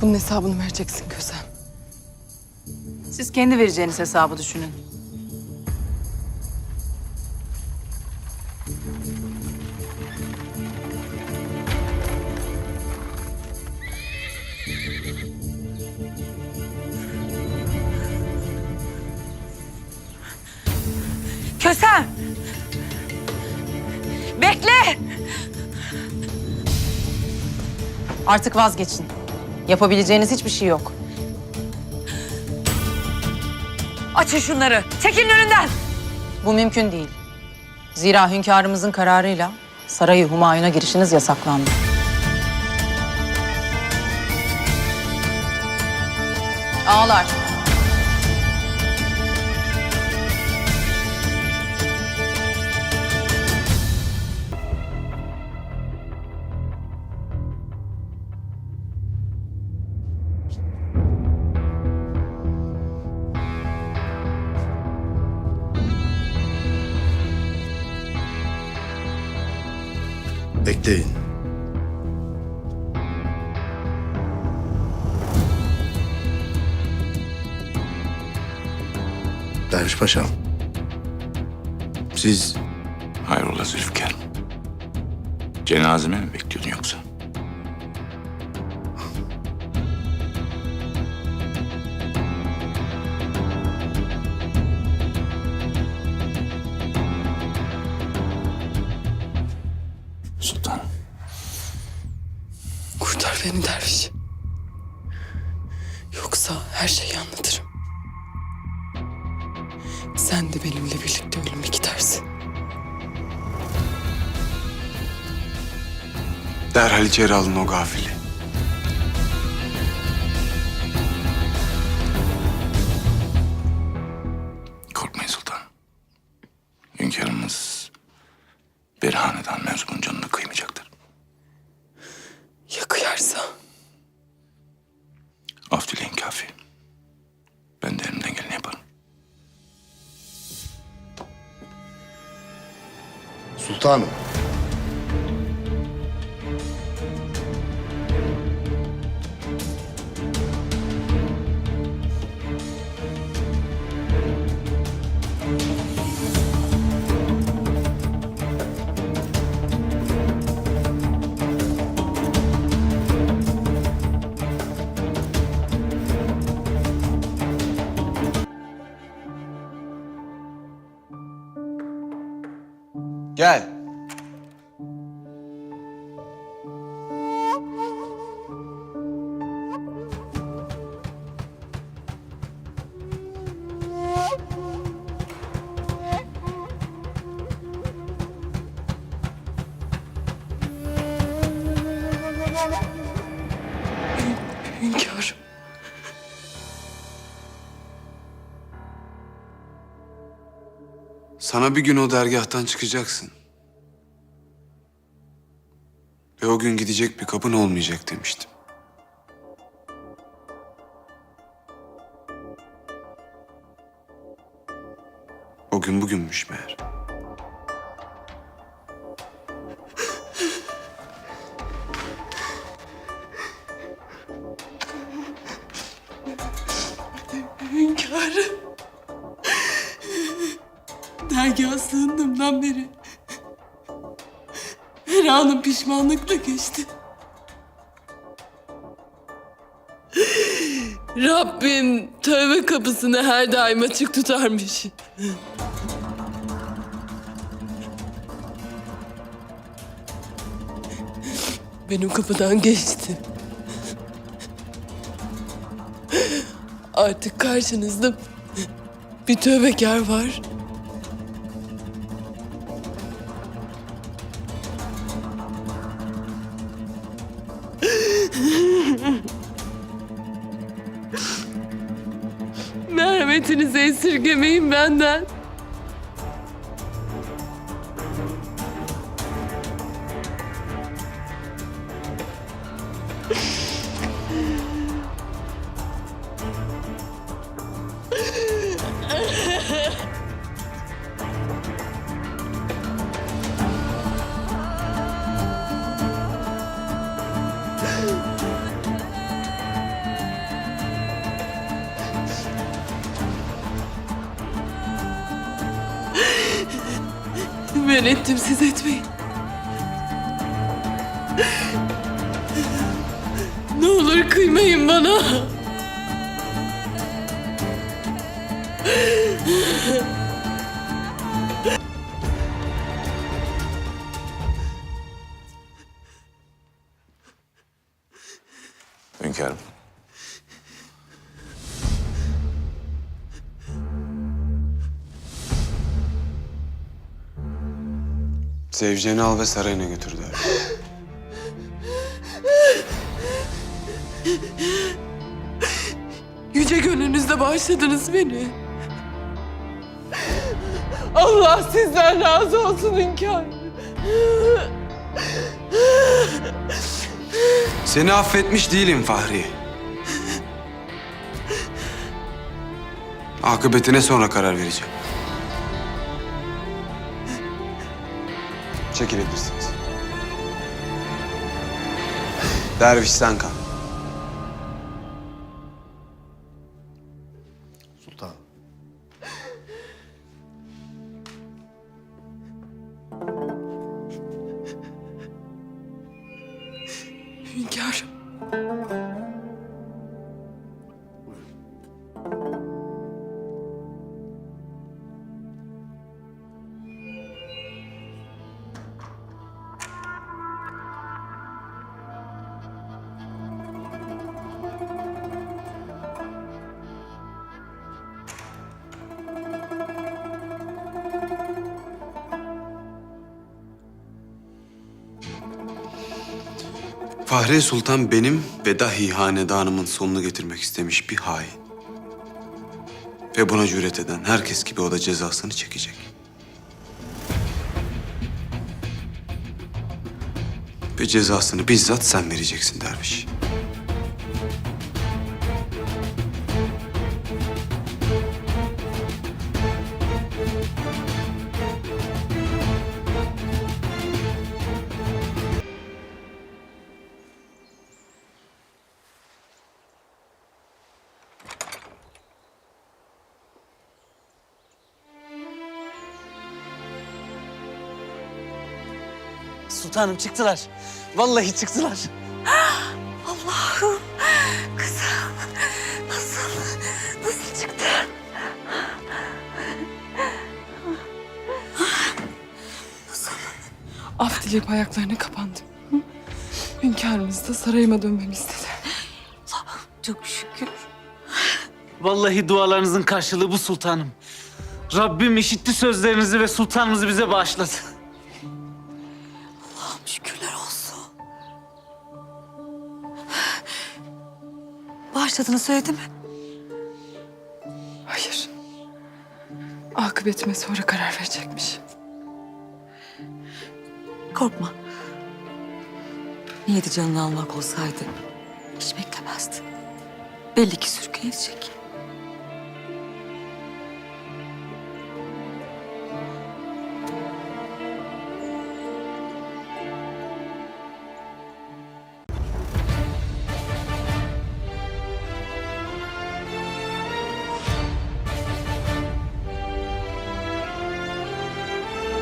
Bunun hesabını vereceksin Kösem. Siz kendi vereceğiniz hesabı düşünün. Kösem! Bekle! Artık vazgeçin. Yapabileceğiniz hiçbir şey yok. Açın şunları. Çekilin önünden. Bu mümkün değil. Zira hünkârımızın kararıyla sarayı Humayun'a girişiniz yasaklandı. Ağlar. Bekleyin. Derviş Paşam. Siz Hayrola Zülfikar? Cenazeme mi bekliyordun yoksa? Yoksa her şeyi anlatırım. Sen de benimle birlikte ölüme gidersin. Derhal içeri alın o gafili. Korkmayın sultanım. Hünkârımız bir hanedan mensubun canını sultanım. Gel. Hünkârım. Sana bir gün o dergahtan çıkacaksın. Ve o gün gidecek bir kapın olmayacak demiştim. O gün bugünmüş meğer. Hünkârım. Dergaha sığındığımdan beri her anım pişmanlıkla geçti. Rabbim tövbe kapısını her daim açık tutarmış. Ben o kapıdan geçtim. Artık karşınızda bir tövbekar var. Merhametinizi esirgemeyin benden. Yönettim siz etmeyin. Ne olur kıymayın bana. Hünkârım. Zevceni al ve sarayına götür derviş. Yüce gönlünüzle bağışladınız beni. Allah sizden razı olsun hünkârım. Seni affetmiş değilim Fahri. Akıbetine sonra karar vereceğim. Çekilebilirsiniz. Derviş sen Fahri Sultan benim ve dahi hanedanımın sonunu getirmek istemiş bir hain. Ve buna cüret eden herkes gibi o da cezasını çekecek. Ve cezasını bizzat sen vereceksin derviş. Sultanım çıktılar. Vallahi çıktılar. Allah'ım kızım nasıl nasıl çıktı? Af dileyip ayaklarına kapandım. Hı? Hünkârımız da sarayıma dönmemi istedi. Çok şükür. Vallahi dualarınızın karşılığı bu sultanım. Rabbim işitti sözlerinizi ve sultanımızı bize bağışladı. Bağışladığını söyledi mi? Hayır. Akıbetime sonra karar verecekmiş. Korkma. Niyeti canını almak olsaydı hiç beklemezdi. Belli ki sürgün edecek.